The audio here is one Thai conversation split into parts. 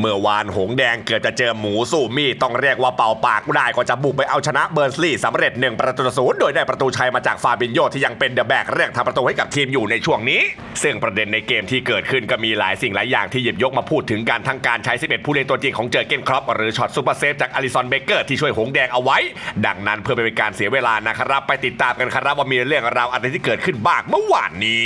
เมื่อวานหงแดงเกือบจะเจอหมูสู้มีต้องเรียกว่าเป่าปากไม่ได้ก็จะบุกไปเอาชนะเบอร์นลีย์สำเร็จหนึ่งประตูศูนย์โดยได้ประตูชัยมาจากฟาบินโยที่ยังเป็นเดอะแบกเรียกทำประตูให้กับทีมอยู่ในช่วงนี้ ซึ่งประเด็นในเกมที่เกิดขึ้นก็มีหลายสิ่งหลายอย่างที่หยิบยกมาพูดถึงการทั้งการใช้ 11 ผู้เล่นตัวจริงของเจอเกนครอปหรือช็อตซูเปอร์เซฟจากอลิซอนเบเกอร์ที่ช่วยหงแดงเอาไว้ ดังนั้นเพื่อไม่เป็นการเสียเวลานะครับไปติดตามกันครับว่ามีเรื่องราวอะไรที่เกิดขึ้นบ้างเมื่อวานนี้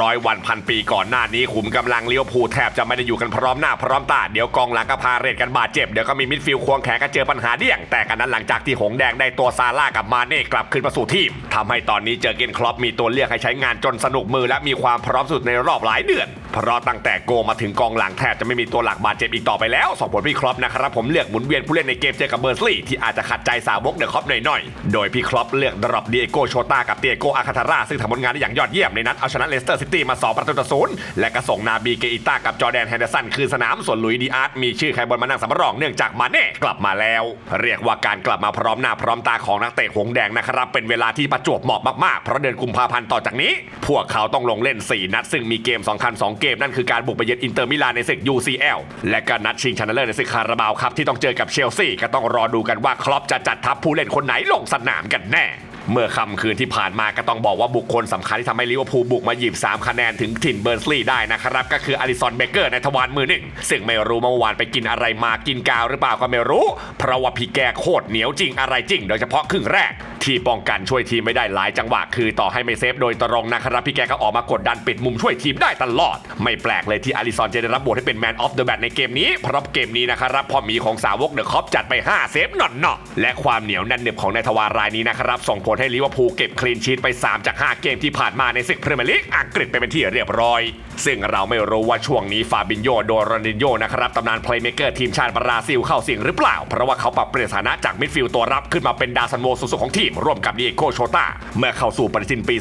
ร้อยวันพันปีก่อนหน้านี้ขุมกำลังเลี้ยวภูแทบจะไม่ได้อยู่กันพร้อมหน้าพร้อมตา เดี๋ยวกองหลังก็พาเรดกันบาดเจ็บ เดี๋ยวก็มีมิดฟิลด์ควงแขนก็เจอปัญหาเดี่ยง แต่กันนั้นหลังจากที่หงแดงได้ตัวซาร่ากับมาเน่กลับขึ้นมาสู่ทีมทำให้ตอนนี้เจอเกนครอปมีตัวเลือกให้ใช้งานจนสนุกมือและมีความพร้อมสุดในรอบหลายเดือน เพราะตั้งแต่โกมาถึงกองหลังแทบจะไม่มีตัวหลักบาดเจ็บอีกต่อไปแล้วส่งผลพี่ครอปนะครับผมเลือกหมุนเวียนผู้เล่นในเกมเจอกับเบอร์สลีย์ที่อาจจะขัดใจสาวกเดอะครอปหน่อยๆโดยพี่ครอปเลือกดรอปเดียโกโชตากับเตียโกอาคาทาร่าซึ่งทำผลงานได้อย่างยอดเยี่ยมในนัดเอาชนะเลสเตอร์ซิตี้มา 2 ประตูต่อศูนย์และก็ส่งนาบีเกอิต้ากับจอแดนแฮนเดอร์สันคืนสนามส่วนลุยดีอาร์ตมีชื่อใครบนมานั่งสำรองเนื่องจากมาเน่กลับมาแล้ว เรียกว่าการกลับมาพร้อมหน้าพร้อมตาของนักเตะหงแดงนะครับเป็นเวลาที่ประจวบเหมาะมากๆเพราะเดือนกุมภาพันธ์ต่อจากนี้ พวกเขาต้องลงเล่น 4 นัด ซึ่งมีเกมสำคัญ2เกมนั่นคือการบุกไปเยือนอินเตอร์มิลานในศึก UCL และก็นัดชิงชนะเลิศในศึกคาราบาวครับที่ต้องเจอกับเชลซีก็ต้องรอดูกันว่าคลอปจะจัดทัพผู้เล่นคนไหนลงสนามกันแน่ เมื่อค่ำคืนที่ผ่านมาก็ต้องบอกว่าบุคคลสำคัญที่ทำให้ลิเวอร์พูลบุกมาหยิบ 3 คะแนนถึงถิ่นเบอร์นสลีย์ได้นะครับ ก็คืออลิซอนเบเกอร์ในทวารมือหนึ่ง ซึ่งไม่รู้เมื่อวานไปกินอะไรมากินกาวหรือเปล่าก็ไม่รู้ เพราะว่าพี่แกโคตรเหนียวจริงอะไรจริง โดยเฉพาะครึ่งแรก ที่ป้องกันช่วยทีมไม่ได้หลายจังหวะคือต่อให้ไม่เซฟโดยตรงนะครับพี่แกก็ออกมากดดันปิดมุมช่วยทีมได้ตลอด ไม่แปลกเลยที่อลิซอนจะได้รับบทให้เป็นแมนออฟเดอะแบทในเกมนี้เพราะเกมนี้นะครับพอมีของสาวกเดอะคอปจัดไป 5 เซฟหน่อนเนาะและความเหนียวแน่นหนึบของนายทวารายนี้นะครับส่งผลให้ลิเวอร์พูลเก็บคลีนชีตไป 3 จาก 5 เกมที่ผ่านมาในศึกพรีเมียร์ลีกอังกฤษไปเป็นที่เรียบร้อย ซึ่งเราไม่รู้ว่าช่วงนี้ฟาบินโยโดรนินโยนะครับตำนานเพลย์เมเกอร์ทีมชาติบราซิลเข้าสิงหรือเปล่า เพราะว่าเขาปรับเปลี่ยนสถานะจากมิดฟิลด์ตัวรับขึ้นมาเป็นดาวซันโวสุดๆของทีมร่วมกับดีเอโกโชตาเมื่อเข้าสู่ปฏิทินปี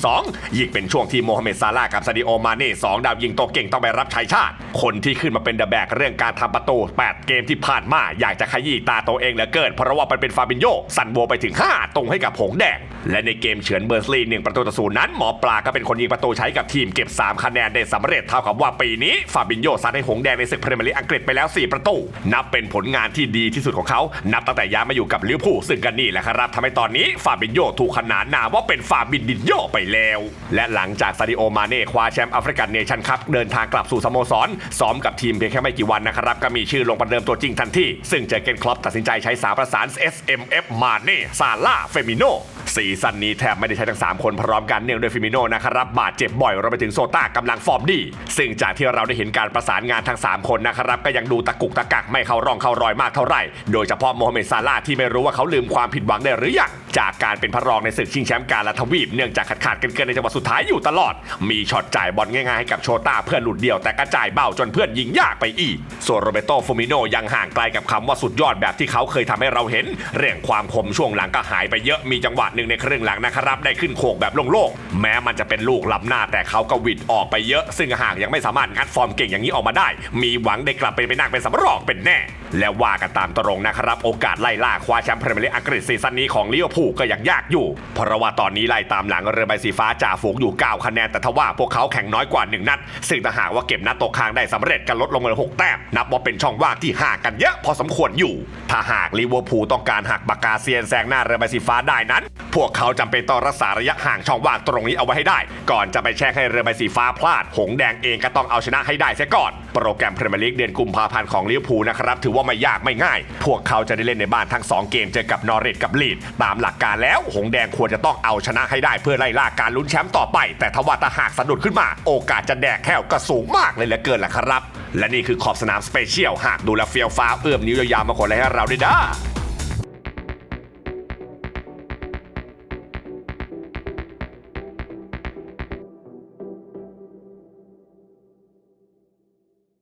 2022 ยิ่งเป็นช่วงที่โมฮัมเหม็ดซาลาห์กับซาดิโอมาเน่สองดาวยิงโตวเก่งต้องไปรับใช้ชาติ คนที่ขึ้นมาเป็นเดอะแบกเรื่องการทำประตู 8 เกมที่ผ่านมาอยากจะขยี้ตาตัวเองเหลือเกินเพราะว่ามันเป็นฟาบินโยสั่นโวไปถึง 5 ตรงให้กับหงแดง และในเกมเฉือนเบอร์สลีย์หนึ่งประตูต่อศูนย์นั้นหมอปลาก็เป็นคนยิงประตูใช้กับทีมเก็บ 3 คะแนนได้สำเร็จเท่ากับว่าปีนี้ฟาบินโยซัดให้หงแดงในศึกพรีเมียร์ลีกอังกฤษไปแล้ว 4 ประตู นับเป็นผลงานที่ดีที่สุดของเขา นับตั้งแต่ย้ายมาอยู่กับลิเวอร์พูลซึ่งกันนี่แหละครับทำให้ตอนนี้ฟาบินโยถูกขนานนามว่าเป็นฟาบินดินโยไปแล้ว และหลังจากซาดิโอมาเน่คว้าแชมป์แอฟริกันเนชั่นคัพเดินทางกลับสู่สโมสรซ้อมกับทีมเพียงแค่ไม่กี่วันนะครับ ก็มีชื่อลงประเดิมตัวจริงทันทีซึ่งเจอเกนคลอปตัดสินใจใช้สามประสาน SMF มาเน่ซาร่าเฟมิโน ซีซั่นนี้แทบไม่ได้ใช้ทั้ง 3 คนพร้อมกันเนื่องด้วยฟิมิโนนะครับบาดเจ็บบ่อยรวมไปถึงโซต้ากำลังฟอร์มดี ซึ่งจากที่เราได้เห็นการประสานงานทั้ง 3 คนนะครับก็ยังดูตะกุกตะกักไม่เข้าร่องเข้ารอยมากเท่าไหร่ โดยเฉพาะโมฮัมเหม็ดซาลาที่ไม่รู้ว่าเขาลืมความผิดหวังได้หรือยังจากการเป็นพระรองในศึกชิงแชมป์การละทวีปเนื่องจากขาดขาดกันเกินในจังหวะสุดท้ายอยู่ตลอด มีช็อตจ่ายบอลง่ายๆให้กับโชต้าเพื่อนหลุดเดียวแต่กระจายเบ้าจนเพื่อนยิงยากไปอีก ส่วนโรเบโตฟูมิโนยังห่างไกลกับคำว่าสุดยอดแบบที่เขาเคยทำให้เราเห็น เรื่องความคมช่วงหลังก็หายไปเยอะมีจังหวะหนึ่งในครึ่งหลังนะครับได้ขึ้นโขกแบบโล่งๆแม้มันจะเป็นลูกล้ำหน้าแต่เขาก็วิดออกไปเยอะ ซึ่งหากยังไม่สามารถงัดฟอร์มเก่งอย่างนี้ออกมาได้ มีหวังได้กลับไปไปนั่งเป็นสำรองเป็นแน่ และว่ากันตามตรงนะครับ โอกาสไล่ล่าคว้าแชมป์พรีเมียร์ลีกอังกฤษซีซั่นนี้ของลิเวอร์พูลก็ยังยากอยู่ เพราะว่าตอนนี้ไล่ตามหลังเรือใบสีฟ้าจ่าฝูงอยู่ 9 คะแนน แต่ทว่าพวกเขาแข่งน้อยกว่า 1 นัด ซึ่งถ้าหากว่าเก็บนัดตกค้างได้สำเร็จกันลดลงเหลือ6แต้ม นับว่าเป็นช่องว่างที่ห่างกันเยอะพอสมควรอยู่ ถ้าหากลิเวอร์พูลต้องการหักปากกาเซียนแซงหน้าเรือใบสีฟ้าได้นั้น พวกเขาจำเป็นต้องรักษาระยะห่างช่องว่างตรงนี้เอาไว้ให้ได้ ก่อนจะไปแช่งให้เรือใบสีฟ้าพลาด หงแดงเองก็ต้องเอาชนะให้ได้เสียก่อน โปรแกรมพรีเมียร์ลีกเดือนกุมภาพันธ์ของลิเวอร์พูลนะครับถือว่าไม่ยากไม่ง่าย พวกเขาจะได้เล่นในบ้านทั้ง 2 เกมเจอกับนอริทกับลีด ตามหลักการแล้ว หงแดงควรจะต้องเอาชนะให้ได้เพื่อไล่ล่าการลุ้นแชมป์ต่อไป แต่ทว่าถ้าหากสะดุดขึ้นมา โอกาสจะแดกแควก็สูงมากเลยเหลือเกินแหละครับ และนี่คือขอบสนามสเปเชียลหากดูแลเฟียวฟ้าเอื้อมนิ้วยาวๆมาคนเลยให้เราด้วยด้า